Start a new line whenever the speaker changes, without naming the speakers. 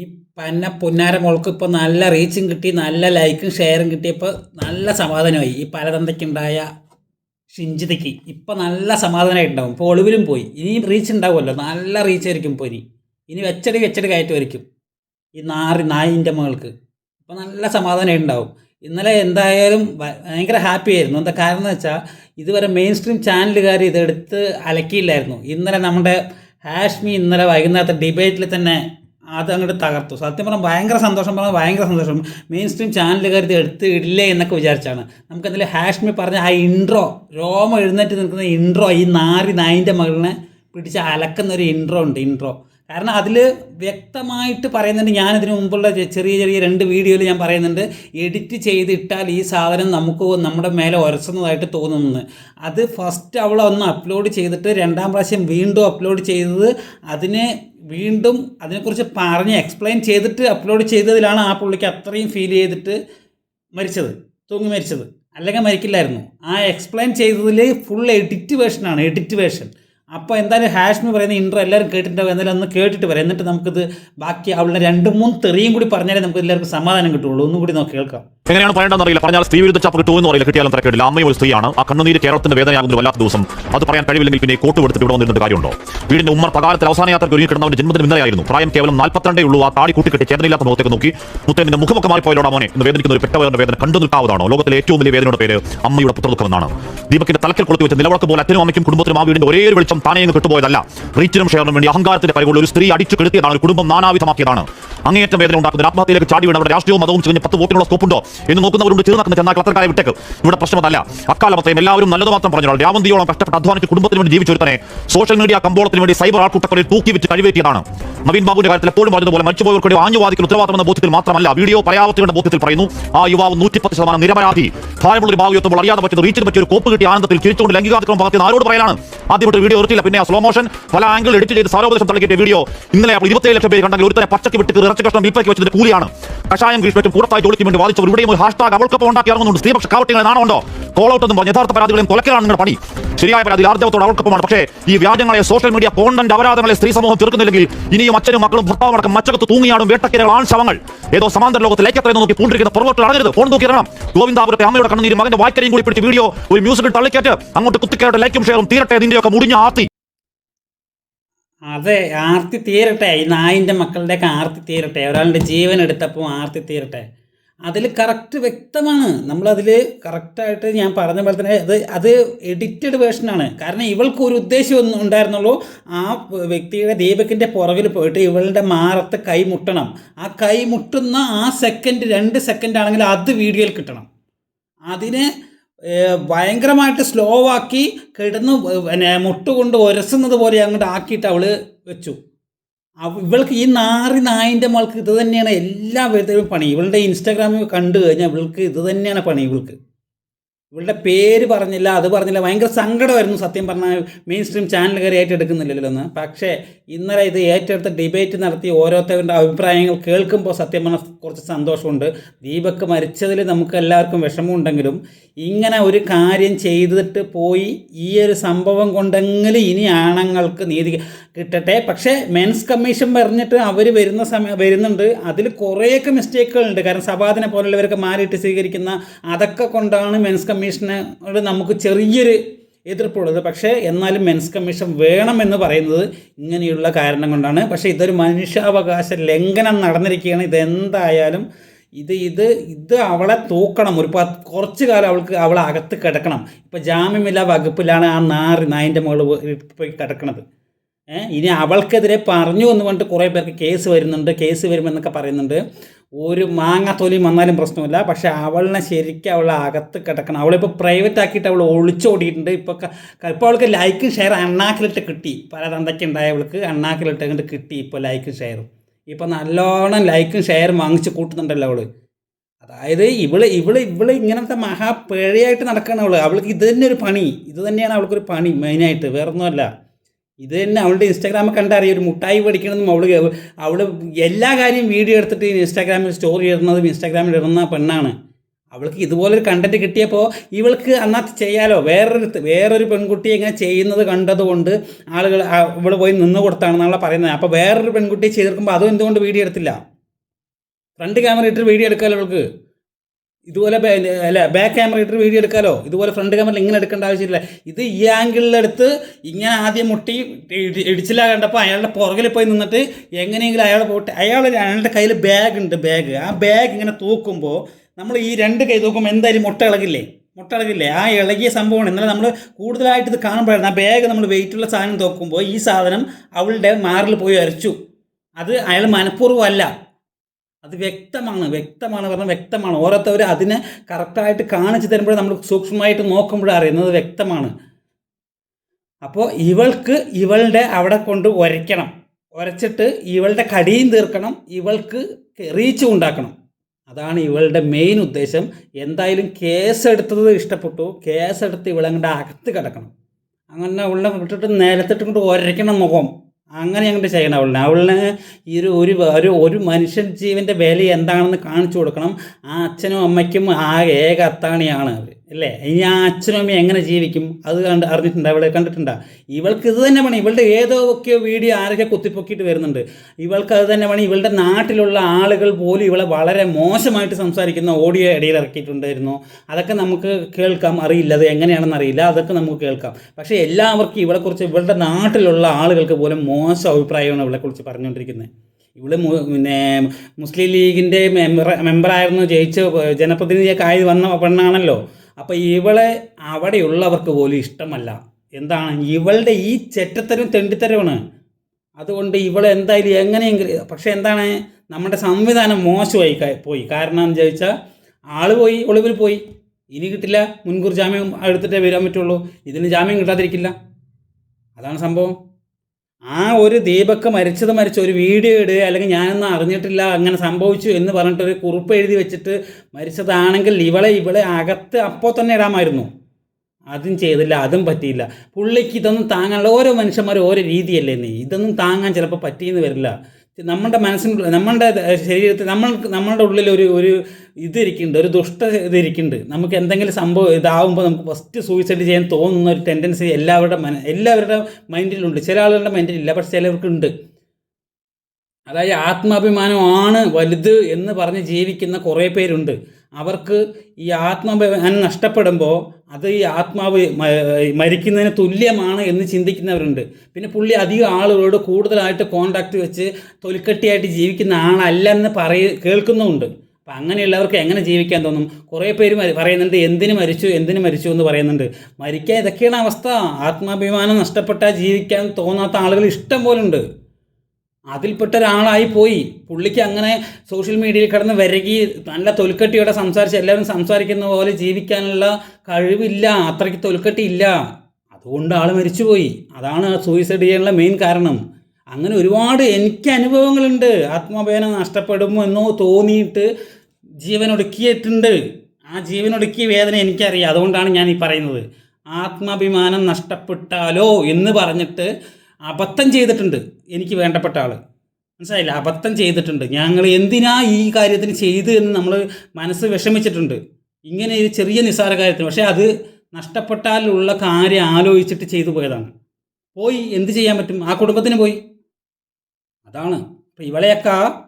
ഈ പന്ന പൊന്നാര മോൾക്ക് ഇപ്പോൾ നല്ല റീച്ചും കിട്ടി നല്ല ലൈക്കും ഷെയറും കിട്ടിയപ്പോൾ നല്ല സമാധാനമായി. ഈ പലതന്തയ്ക്കുണ്ടായ ഷിഞ്ചിതയ്ക്ക് ഇപ്പം നല്ല സമാധാനമായിട്ടുണ്ടാവും ഇപ്പോൾ ഒളിവിലും പോയി. ഇനിയും റീച്ച് ഉണ്ടാവുമല്ലോ. നല്ല റീച്ച് ആയിരിക്കും ഇപ്പോൾ ഇനി. ഇനി വെച്ചടി വെച്ചടി കയറ്റുമായിരിക്കും ഈ നാറി നായിന്റെ മകൾക്ക് ഇപ്പം നല്ല സമാധാനമായിട്ട് ഉണ്ടാവും. ഇന്നലെ എന്തായാലും ഭയങ്കര ഹാപ്പി ആയിരുന്നു. എന്താ കാരണം എന്ന് വെച്ചാൽ ഇതുവരെ മെയിൻ സ്ട്രീം ചാനലുകാർ ഇതെടുത്ത് അലക്കിയില്ലായിരുന്നു. ഇന്നലെ നമ്മുടെ ഹാഷ്മി ഇന്നലെ വൈകുന്നേരത്തെ ഡിബേറ്റിൽ തന്നെ അത് അങ്ങോട്ട് തകർത്തു. സത്യം പറഞ്ഞാൽ ഭയങ്കര സന്തോഷം പറഞ്ഞാൽ ഭയങ്കര സന്തോഷം. മെയിൻ സ്ട്രീം ചാനലുകാർ ഇത് എടുത്ത് ഇടില്ലേ എന്നൊക്കെ വിചാരിച്ചാണ്. നമുക്ക് എന്തെങ്കിലും ഹാഷ്മി പറഞ്ഞ ആ ഇൻട്രോ രോമം എഴുന്നേറ്റ് നിൽക്കുന്ന ഇൻട്രോ ഈ നാരി നായിന്റെ മകളിനെ പിടിച്ച് അലക്കുന്ന ഒരു ഇൻട്രോ ഉണ്ട് ഇൻട്രോ കാരണം അതിൽ വ്യക്തമായിട്ട് പറയുന്നുണ്ട് ഞാനിതിനു മുമ്പുള്ള ചെറിയ ചെറിയ രണ്ട് വീഡിയോയിൽ ഞാൻ പറയുന്നുണ്ട് എഡിറ്റ് ചെയ്തിട്ടാൽ ഈ സാധനം നമുക്ക് നമ്മുടെ മേലെ ഉരസുന്നതായിട്ട് തോന്നുന്നു അത് ഫസ്റ്റ് അവൾ ഒന്ന് അപ്ലോഡ് ചെയ്തിട്ട് രണ്ടാം പ്രാവശ്യം വീണ്ടും അപ്ലോഡ് ചെയ്തത് അതിനെ വീണ്ടും അതിനെക്കുറിച്ച് പറഞ്ഞ് എക്സ്പ്ലെയിൻ ചെയ്തിട്ട് അപ്ലോഡ് ചെയ്തതിലാണ് ആ പുള്ളിക്ക് അത്രയും ഫീൽ ചെയ്തിട്ട് മരിച്ചത് തൂങ്ങി മരിച്ചത്. അല്ലെങ്കിൽ മരിക്കില്ലായിരുന്നു. ആ എക്സ്പ്ലെയിൻ ചെയ്തതിൽ ഫുൾ എഡിറ്റ് വേർഷനാണ് എഡിറ്റ് വേർഷൻ അപ്പോൾ എന്തായാലും ഹാഷ് എന്ന് പറയുന്ന ഇൻട്രോ എല്ലാവരും കേട്ടിട്ടുണ്ടാവും. എന്തായാലും ഒന്ന് കേട്ടിട്ട് പറയാം എന്നിട്ട് നമുക്കിത് ബാക്കി അവളുടെ രണ്ട് മൂന്ന് തെറിയും കൂടി പറഞ്ഞാലേ നമുക്ക് എല്ലാവർക്കും സമാധാനം കിട്ടുള്ളൂ ഒന്നും കൂടി നോക്കി കേൾക്കാം.
എങ്ങനെയാണ് പറയേണ്ടതെന്ന് അറിയില്ല. പറഞ്ഞാൽ സ്ത്രീ വിരുദ്ധ ചാപ്പ് കിട്ടുമെന്ന് അറിയില്ല. കിട്ടിയാലും തിരക്കേടില്ല. അമ്മയും ഒരു സ്ത്രീയാണ്. ആ കണ്ണുനീര് കേരളത്തിന്റെ വേദനയാകുന്ന വല്ലാത്ത ദിവസം. അത് പറയാൻ കഴിവില്ലെങ്കിൽ പിന്നെ കോട്ട് കൊടുത്തിട്ട് ഇവിടെ വന്നിരുന്ന കാര്യമുണ്ടോ? വീടിന്റെ ഉമ്മർ പകാലത്തിൽ അവസാന യാത്ര ഒരുങ്ങി കിടന്നവന്റെ ജന്മദിനം ഇന്നലെയായിരുന്നു. പ്രായം കേവലം നാൽപ്പത്തിരണ്ടേ ഉള്ളൂ. ആ താടി കൂട്ടിക്കെട്ടി ചേതനയില്ലാത്ത മുഖത്തേക്ക് നോക്കി മുത്തേന്റെ മുഖമൊക്കെ മാറിപ്പോയലോടാ മോനെ? എന്ന് വേദനിക്കുന്ന ഒരു പെട്ടവരുടെ വേദന കണ്ടു നിൽക്കാവുന്നതാണോ? ലോകത്തിലെ ഏറ്റവും വലിയ വേദനയുടെ പേര് അമ്മയുടെ പുത്രദുഃഖമെന്നാണ്. ദീപകിന്റെ തലക്കിൽ കൊളുത്തി വെച്ച നിലവിളക്ക് പോലെ അച്ഛനും അമ്മയ്ക്കും കുടുംബത്തിനും ആ വീടിന്റെ ഒരേ ഒരു വെളിച്ചം താനേ കിട്ടുപോയതല്ല. റീച്ചിനും ഷെയറിനും വേണ്ടി അഹങ്കാരത്തിന്റെ കൈകൊണ്ട് ഒരു സ്ത്രീ അടിച്ചു കെടുത്തിയതാണ്. ഒരു കുടുംബം നാനാവിധമാക്കിയതാണ്. അങ്ങേയറ്റം വേദന ഉണ്ടാക്കുന്നത്. ആത്മഹത്യയിലേക്ക് ചാടി വീണവരുടെ രാഷ്ട്രീയവും മതവും ചികഞ്ഞ് പത്ത് വോട്ടിനുള്ള സ്കോപ്പുണ്ടോ എന്ന് നോക്കുന്നവരുണ്ട്. ചെറുനാക്കുന്ന ചെന്നാൽ ക്ലത്തർക്കാരെ വിട്ടേക്ക്. ഇവിടെ പ്രശ്നമല്ല അക്കാലമത്തെയും എല്ലാവരും നല്ലത് മാത്രം പറഞ്ഞാൽ രാമന്തിയോളം കഷ്ടപ്പെട്ട് അധ്വാനിച്ച് കുടുംബത്തിന് വേണ്ടി ജീവിച്ചൊരുത്തനെ സോഷ്യൽ മീഡിയ കമ്പോളത്തിന് വേണ്ടി സൈബർ ആൾക്കൂട്ടക്കളിൽ തൂക്കി വെച്ച് കഴിവേറ്റിയതാണ്. നവീൻ ബാബുവിന്റെ കാര്യത്തിൽ എപ്പോഴും പറഞ്ഞതുപോലെ മരിച്ചുപോയവർക്കൊരു ആഞ്ഞുവാദിക്കൽ ഉത്തരവാദിത്തം എന്ന ബോധ്യത്തിൽ മാത്രമല്ല വീഡിയോ പരാവത്തിയുടെ ബോധ്യത്തിൽ പറയുന്നു ആ യുവാവ് നൂറ്റിപ്പത്ത് ശതമാനം നിരപരാധി. ഭാരമുള്ള ഒരു എത്തുമ്പോൾ അറിയാതെ പറ്റുന്ന റീച്ചിന് പറ്റിയ ഒരു കോപ്പ് കിട്ടിയ ആനന്ദത്തിൽ ചിരിച്ചുകൊണ്ട് ലൈംഗികാതിക്രമം പകർത്തി ആരോട് പറയാനാണ് ആദ്യമായിട്ട് വീഡിയോ നിർത്തിയില്ല പിന്നെ സ്ലോ മോഷൻ പല ആംഗിൾ എഡിറ്റ് ചെയ്ത് സാരോപദേശം തള്ളിക്കിട്ടിയ വീഡിയോ. ഇന്നലെ ഇരുപത്തേഴ് ലക്ഷം പേര് കണ്ടെങ്കിൽ ഒരുത്തനെ പച്ചക്ക് വിട്ട് ഇറച്ചി കഷ്ണം വീപ്പാക്കി വെച്ചതിന്റെ കൂലിയാണ്. കഷായം ഗ്രീഷ്മറ്റും കൂടത്തായി ജോലിക്ക് വേണ്ടി വാദിച്ചവർ ഇവിടെയും ഒരു ഹാഷ്ടാഗ് അവൾക്കൊപ്പം ഉണ്ടാക്കി ഇറങ്ങുന്നുണ്ട്. സ്ത്രീപക്ഷ കാവട്ടികളെ നാണമുണ്ടോ? കോൾ ഔട്ട് എന്നും പറഞ്ഞ് യഥാർത്ഥ പരാതികളെയും നിങ്ങളുടെ പണി. ശരിയായ പരാതി ആർജവത്തോട് അവൾക്കൊപ്പമാണ്. പക്ഷേ ഈ വ്യാജങ്ങളെ സോഷ്യൽ മീഡിയ കോണ്ടന്റ് അപരാധങ്ങളെ സ്ത്രീ സമൂഹം തീർക്കുന്നില്ലെങ്കിൽ ഇനിയും അച്ഛനും മക്കളും ഭർത്താവും അടക്കം മച്ചകത്ത് തൂങ്ങിയാടും വേട്ടക്കിരകൾ ആൺ ശവങ്ങൾ ഏതോ സമാന്തര ലോകത്തിലേക്ക് എത്രയെന്ന് നോക്കി പൂണ്ടിരിക്കുന്ന പുറകോട്ട് അടങ്ങരുത് ഫോൺ നോക്കി ഇറങ്ങണം. ഗോവിന്ദാപുരത്തെ അമ്മയുടെ കണ്ണുനീര് മകന്റെ വായ്ക്കരയും കൂടി പിടിച്ച് വീഡിയോ ഒരു മ്യൂസിക്കിൽ തള്ളിക്കേറ്റ് അങ്ങോട്ട് കുത്തിക്കേട്ട് ലൈക്കും ഷെയറും തീരട്ടെ ഇതിന്റെയൊക്കെ മുടിഞ്ഞ ആർത്തി
അതെ ആർത്തി തീരട്ടെ. ഈ നായിന്റെ മക്കളുടെയൊക്കെ ആർത്തി തീരട്ടെ. ഒരാളുടെ ജീവൻ എടുത്തപ്പോൾ ആർത്തി തീരട്ടെ. അതിൽ കറക്റ്റ് വ്യക്തമാണ്. നമ്മളതിൽ കറക്റ്റായിട്ട് ഞാൻ പറഞ്ഞ പോലെ തന്നെ അത് അത് എഡിറ്റഡ് വേർഷനാണ് കാരണം ഇവൾക്ക് ഒരു ഉദ്ദേശം ഒന്നും ഉണ്ടായിരുന്നുള്ളൂ ആ വ്യക്തിയുടെ ദീപകിന്റെ പുറകിൽ പോയിട്ട് ഇവളുടെ മാറത്ത് കൈമുട്ടണം ആ കൈമുട്ടുന്ന ആ സെക്കൻഡ് രണ്ട് സെക്കൻഡ് ആണെങ്കിൽ അത് വീഡിയോയിൽ കിട്ടണം. അതിനെ ഭയങ്കരമായിട്ട് സ്ലോ ആക്കി കിടന്ന് പിന്നെ മുട്ടുകൊണ്ട് ഉരസുന്നത് പോലെ അങ്ങോട്ട് ആക്കിയിട്ട് അവൾ വെച്ചു. ഇവൾക്ക് ഈ നാറി നായിന്റെ മോൾക്ക് ഇത് തന്നെയാണ് എല്ലാ വിധത്തിലും പണി. ഇവളുടെ ഇൻസ്റ്റാഗ്രാമിൽ കണ്ടു കഴിഞ്ഞാൽ ഇവൾക്ക് ഇത് തന്നെയാണ് പണി ഇവൾക്ക്. ഇവളുടെ പേര് പറഞ്ഞില്ല അത് പറഞ്ഞില്ല. ഭയങ്കര സങ്കടമായിരുന്നു സത്യം പറഞ്ഞാൽ. മെയിൻ സ്ട്രീം ചാനലുകാർ ഏറ്റെടുക്കുന്നില്ലല്ലോ എന്ന് പക്ഷേ ഇന്നലെ ഇത് ഏറ്റെടുത്ത് ഡിബേറ്റ് നടത്തി ഓരോരുത്തരുടെ അഭിപ്രായങ്ങൾ കേൾക്കുമ്പോൾ സത്യം പറഞ്ഞാൽ കുറച്ച് സന്തോഷമുണ്ട്. ദീപക്ക് മരിച്ചതിൽ നമുക്ക് എല്ലാവർക്കും വിഷമമുണ്ടെങ്കിലും ഇങ്ങനെ ഒരു കാര്യം ചെയ്തിട്ട് പോയി ഈ ഒരു സംഭവം കൊണ്ടെങ്കിലും ഇനി ആണുങ്ങൾക്ക് നീതി കിട്ടട്ടെ. പക്ഷേ മെൻസ് കമ്മീഷൻ പറഞ്ഞിട്ട് അവർ വരുന്ന സമയം വരുന്നുണ്ട്. അതിൽ കുറേയൊക്കെ മിസ്റ്റേക്കുകളുണ്ട് കാരണം സഭാദിനെ പോലുള്ളവരൊക്കെ മാറിയിട്ട് സ്വീകരിക്കുന്ന അതൊക്കെ കൊണ്ടാണ് മെൻസ് കമ്മീഷനോട് നമുക്ക് ചെറിയൊരു എതിർപ്പുള്ളത് പക്ഷേ എന്നാലും മെൻസ് കമ്മീഷൻ വേണമെന്ന് പറയുന്നത് ഇങ്ങനെയുള്ള കാരണം കൊണ്ടാണ്. പക്ഷേ ഇതൊരു മനുഷ്യാവകാശ ലംഘനം നടന്നിരിക്കുകയാണ്. ഇതെന്തായാലും ഇത് ഇത് ഇത് അവളെ തൂക്കണം. ഒരു പത്ത് കുറച്ച് കാലം അവൾക്ക് അവളെ അകത്ത് കിടക്കണം. ഇപ്പം ജാമ്യമില്ല വകുപ്പിലാണ് ആ നാറി നായിന്റെ മുകളിൽ പോയി കിടക്കണത്. ഇനി അവൾക്കെതിരെ പറഞ്ഞു എന്ന് പറഞ്ഞിട്ട് കുറേ പേർക്ക് കേസ് വരുന്നുണ്ട് കേസ് വരുമെന്നൊക്കെ പറയുന്നുണ്ട്. ഒരു മാങ്ങ തൊലിയും വന്നാലും പ്രശ്നമില്ല. പക്ഷേ അവളിനെ ശരിക്കും അവളെ അകത്ത് കിടക്കണം. അവളിപ്പോൾ പ്രൈവറ്റ് ആക്കിയിട്ട് അവൾ ഒളിച്ചോടിയിട്ടുണ്ട്. ഇപ്പോൾ ഇപ്പോൾ അവൾക്ക് ലൈക്കും ഷെയർ അണ്ണാക്കിലിട്ട് കിട്ടി. പല തന്തയ്ക്ക് ഉണ്ടായ അവൾക്ക് അണ്ണാക്കിലിട്ട് അങ്ങോട്ട് കിട്ടി ഇപ്പോൾ ലൈക്കും ഷെയറും ഇപ്പോൾ നല്ലോണം ലൈക്കും ഷെയറും വാങ്ങിച്ച് കൂട്ടുന്നുണ്ടല്ലോ അവൾ അതായത് ഇവൾ ഇവൾ ഇവൾ ഇങ്ങനത്തെ മഹാ പിഴയായിട്ട് നടക്കണം അവൾക്ക് ഇത് തന്നെ ഒരു പണി. ഇത് തന്നെയാണ് അവൾക്കൊരു പണി മെയിനായിട്ട് വേറൊന്നുമല്ല. ഇത് തന്നെ അവളുടെ ഇൻസ്റ്റാഗ്രാമിൽ കണ്ടറിയാം ഒരു മുട്ടായി പഠിക്കണമെന്നും അവൾ അവൾ എല്ലാ കാര്യം വീഡിയോ എടുത്തിട്ട് ഇൻസ്റ്റാഗ്രാമിൽ സ്റ്റോറി ഇടുന്നതും ഇൻസ്റ്റാഗ്രാമിൽ ഇടുന്ന പെണ്ണാണ്. അവൾക്ക് ഇതുപോലൊരു കണ്ടന്റ് കിട്ടിയപ്പോൾ ഇവൾക്ക് അന്നത്തെ ചെയ്യാലോ? വേറൊരു വേറൊരു പെൺകുട്ടി ഇങ്ങനെ ചെയ്യുന്നത് കണ്ടതുകൊണ്ട് ആളുകൾ ഇവൾ പോയി നിന്ന് കൊടുത്താണെന്നാണ് പറയുന്നത്. അപ്പോൾ വേറൊരു പെൺകുട്ടി ചെയ്തെടുക്കുമ്പോൾ അതും എന്തുകൊണ്ട് വീഡിയോ എടുത്തില്ല? ഫ്രണ്ട് ക്യാമറ ഇട്ട് വീഡിയോ എടുക്കാമല്ലോ അവൾക്ക് ഇതുപോലെ അല്ല ബാക്ക് ക്യാമറ ഇട്ട് വീഡിയോ എടുക്കാലോ? ഇതുപോലെ ഫ്രണ്ട് ക്യാമറ ഇങ്ങനെ എടുക്കേണ്ട ആവശ്യമില്ല. ഇത് ഈ ആംഗിളിലെടുത്ത് ഇങ്ങനെ ആദ്യം മുട്ടി ഇടി- ഇടിച്ചില്ല കണ്ടപ്പോൾ അയാളുടെ പുറകിൽ പോയി നിന്നിട്ട് എങ്ങനെയെങ്കിലും അയാളെ പോട്ട്. അയാൾ അയാളുടെ കയ്യിൽ ബാഗ് ഉണ്ട് ബാഗ് ആ ബാഗ് ഇങ്ങനെ തൂക്കുമ്പോൾ നമ്മൾ ഈ രണ്ട് കൈ തൂക്കുമ്പോൾ എന്തായാലും മുട്ട ഇളകില്ലേ? മുട്ട ഇളകില്ലേ? ആ ഇളകിയ സംഭവമാണ്. ഇന്നലെ നമ്മൾ കൂടുതലായിട്ട് ഇത് കാണുമ്പോഴാണ്. ആ ബാഗ് നമ്മൾ വെയിറ്റുള്ള സാധനം തൂക്കുമ്പോൾ ഈ സാധനം അവളുടെ മാറിൽ പോയി അരച്ചു. അത് അയാൾ മനഃപൂർവം അല്ല അത് വ്യക്തമാണ് വ്യക്തമാണ് പറഞ്ഞാൽ വ്യക്തമാണ്. ഓരോരുത്തവർ അതിനെ കറക്റ്റായിട്ട് കാണിച്ചു തരുമ്പോൾ നമ്മൾ സൂക്ഷ്മമായിട്ട് നോക്കുമ്പോഴേ അറിയുന്നത് വ്യക്തമാണ്. അപ്പോൾ ഇവൾക്ക് ഇവളുടെ അവിടെ കൊണ്ട് ഉരയ്ക്കണം ഉരച്ചിട്ട് ഇവളുടെ കടിയും തീർക്കണം ഇവൾക്ക് റീച്ച് ഉണ്ടാക്കണം. അതാണ് ഇവളുടെ മെയിൻ ഉദ്ദേശം. എന്തായാലും കേസ് എടുത്തത് ഇഷ്ടപ്പെട്ടു. കേസ് എടുത്ത് ഇവളങ്ങോട്ട് അകത്ത് കിടക്കണം. അങ്ങനെ ഉള്ള വിട്ടിട്ട് നിലത്തിട്ട് കൊണ്ട് ഉരയ്ക്കണം മുഖം. അങ്ങനെ അങ്ങോട്ട് ചെയ്യണം അവളിനെ. അവളിന് ഈ ഒരു ഒരു ഒരു മനുഷ്യൻ ജീവന്റെ വില എന്താണെന്ന് കാണിച്ചു കൊടുക്കണം. ആ അച്ഛനും അമ്മയ്ക്കും ആ ഏക അത്താണിയാണ് അവർ അല്ലേ ഇനി ആ അച്ഛനും അമ്മയും എങ്ങനെ ജീവിക്കും? അത് കണ്ട് അറിഞ്ഞിട്ടുണ്ടോ? ഇവിടെ കണ്ടിട്ടുണ്ടോ? ഇവൾക്ക് ഇത് തന്നെ പണി. ഇവളുടെ ഏതൊക്കെയോ വീഡിയോ ആരൊക്കെ കുത്തിപ്പൊക്കിയിട്ട് വരുന്നുണ്ട്. ഇവൾക്ക് അത് തന്നെ പണി. ഇവളുടെ നാട്ടിലുള്ള ആളുകൾ പോലും ഇവളെ വളരെ മോശമായിട്ട് സംസാരിക്കുന്ന ഓഡിയോ ഇടയിൽ ഇറക്കിയിട്ടുണ്ടായിരുന്നു. അതൊക്കെ നമുക്ക് കേൾക്കാം. അറിയില്ല. അത് എങ്ങനെയാണെന്ന് അറിയില്ല. അതൊക്കെ നമുക്ക് കേൾക്കാം. പക്ഷേ എല്ലാവർക്കും ഇവളെക്കുറിച്ച് ഇവളുടെ നാട്ടിലുള്ള ആളുകൾക്ക് പോലും മോശം അഭിപ്രായമാണ് ഇവളെക്കുറിച്ച് പറഞ്ഞുകൊണ്ടിരിക്കുന്നത്. ഇവൾ പിന്നെ മുസ്ലിം ലീഗിന്റെ മെമ്പർ മെമ്പറായിരുന്നു. ജയിച്ച ജനപ്രതിനിധിയൊക്കെ ആയി വന്ന പെണ്ണാണല്ലോ. അപ്പോൾ ഇവളെ അവിടെയുള്ളവർക്ക് പോലും ഇഷ്ടമല്ല. എന്താണ്? ഇവളുടെ ഈ ചെറ്റത്തരം തെണ്ടിത്തരമാണ്. അതുകൊണ്ട് ഇവളെ എന്തായാലും എങ്ങനെയെങ്കിലും പക്ഷേ എന്താണ്? നമ്മുടെ സംവിധാനം മോശമായി പോയി. കാരണം എന്ന് ചോദിച്ചാൽ ആൾ പോയി ഒളിവിൽ പോയി. ഇനി കിട്ടില്ല മുൻകൂർ ജാമ്യം എടുത്തിട്ടേ വരാൻ പറ്റുള്ളൂ. ഇതിന് ജാമ്യം കിട്ടാതിരിക്കില്ല. അതാണ് സംഭവം. ആ ഒരു ദീപക്ക് മരിച്ചത് മരിച്ച ഒരു വീഡിയോ ഇടുക അല്ലെങ്കിൽ ഞാനൊന്നും അറിഞ്ഞിട്ടില്ല അങ്ങനെ സംഭവിച്ചു എന്ന് പറഞ്ഞിട്ട് ഒരു കുറിപ്പ് എഴുതി വെച്ചിട്ട് മരിച്ചതാണെങ്കിൽ ഇവളെ ഇവളെ അകത്ത് അപ്പോൾ തന്നെ ഇടാമായിരുന്നു. അതും ചെയ്തില്ല അതും പറ്റിയില്ല. പുള്ളിക്ക് ഇതൊന്നും താങ്ങാനുള്ള ഓരോ മനുഷ്യന്മാരും ഓരോ രീതിയല്ലേ നീ ഇതൊന്നും താങ്ങാൻ ചിലപ്പോൾ പറ്റിയെന്ന് വരില്ല. നമ്മുടെ മനസ്സിന് നമ്മളുടെ ശരീരത്തിൽ നമ്മൾ നമ്മളുടെ ഉള്ളിൽ ഒരു ഒരു ഇതിരിക്കുന്നുണ്ട് ഒരു ദുഷ്ട ഇതിരിക്കുന്നുണ്ട്. നമുക്ക് എന്തെങ്കിലും സംഭവം ഇതാവുമ്പോൾ നമുക്ക് ഫസ്റ്റ് സൂയിസൈഡ് ചെയ്യാൻ തോന്നുന്ന ഒരു ടെൻഡൻസി എല്ലാവരുടെ മന എല്ലാവരുടെ മൈൻഡിലുണ്ട് ചില ആളുകളുടെ മൈൻഡിലില്ല പക്ഷെ ചിലവർക്കുണ്ട്. അതായത് ആത്മാഭിമാനമാണ് വലുത് എന്ന് പറഞ്ഞ് ജീവിക്കുന്ന കുറേ പേരുണ്ട്. അവർക്ക് ഈ ആത്മാഭിമാനം നഷ്ടപ്പെടുമ്പോൾ അത് ഈ ആത്മാവ് മരിക്കുന്നതിന് തുല്യമാണ് എന്ന് ചിന്തിക്കുന്നവരുണ്ട്. പിന്നെ പുള്ളി അധികം ആളുകളോട് കൂടുതലായിട്ട് കോണ്ടാക്ട് വെച്ച് തൊലിക്കട്ടിയായിട്ട് ജീവിക്കുന്ന ആളല്ല എന്ന് പറയ കേൾക്കുന്നുമുണ്ട് അപ്പം അങ്ങനെയുള്ളവർക്ക് എങ്ങനെ ജീവിക്കാൻ തോന്നും? കുറേ പേര് പറയുന്നുണ്ട് എന്തിനു മരിച്ചു? എന്തിനു മരിച്ചു? എന്ന് പറയുന്നുണ്ട്. മരിക്കാൻ ഇതൊക്കെയാണ് അവസ്ഥ. ആത്മാഭിമാനം നഷ്ടപ്പെട്ടാൽ ജീവിക്കാൻ തോന്നാത്ത ആളുകൾ ഇഷ്ടം പോലെ ഉണ്ട്. അതിൽപ്പെട്ട ഒരാളായി പോയി. പുള്ളിക്ക് അങ്ങനെ സോഷ്യൽ മീഡിയയിൽ കിടന്ന് വരകി നല്ല തൊൽക്കട്ടിയോടെ സംസാരിച്ച് എല്ലാവരും സംസാരിക്കുന്ന പോലെ ജീവിക്കാനുള്ള കഴിവില്ല. അത്രയ്ക്ക് തൊൽക്കട്ടി ഇല്ല. അതുകൊണ്ട് ആൾ മരിച്ചുപോയി അതാണ് സൂയിസൈഡ് ചെയ്യാനുള്ള മെയിൻ കാരണം. അങ്ങനെ ഒരുപാട് എനിക്ക് അനുഭവങ്ങളുണ്ട്. ആത്മാഭിമാനം നഷ്ടപ്പെടുമോ എന്നോ തോന്നിയിട്ട് ജീവനൊടുക്കിയിട്ടുണ്ട്. ആ ജീവനൊടുക്കിയ വേദന എനിക്കറിയാം. അതുകൊണ്ടാണ് ഞാൻ ഈ പറയുന്നത്. ആത്മാഭിമാനം നഷ്ടപ്പെട്ടാലോ എന്ന് പറഞ്ഞിട്ട് അബദ്ധം ചെയ്തിട്ടുണ്ട് എനിക്ക് വേണ്ടപ്പെട്ട ആൾ മനസ്സിലായില്ല? അബദ്ധം ചെയ്തിട്ടുണ്ട്. ഞങ്ങൾ എന്തിനാ ഈ കാര്യത്തിന് ചെയ്ത് എന്ന് നമ്മൾ മനസ്സ് വിഷമിച്ചിട്ടുണ്ട്. ഇങ്ങനെ ഒരു ചെറിയ നിസ്സാര കാര്യത്തിന്. പക്ഷേ അത് നഷ്ടപ്പെട്ടാലുള്ള കാര്യം ആലോചിച്ചിട്ട് ചെയ്തു പോയതാണ്. പോയി എന്ത് ചെയ്യാൻ പറ്റും? ആ കുടുംബത്തിന് പോയി. അതാണ്. അപ്പം ഇവളെയൊക്കെ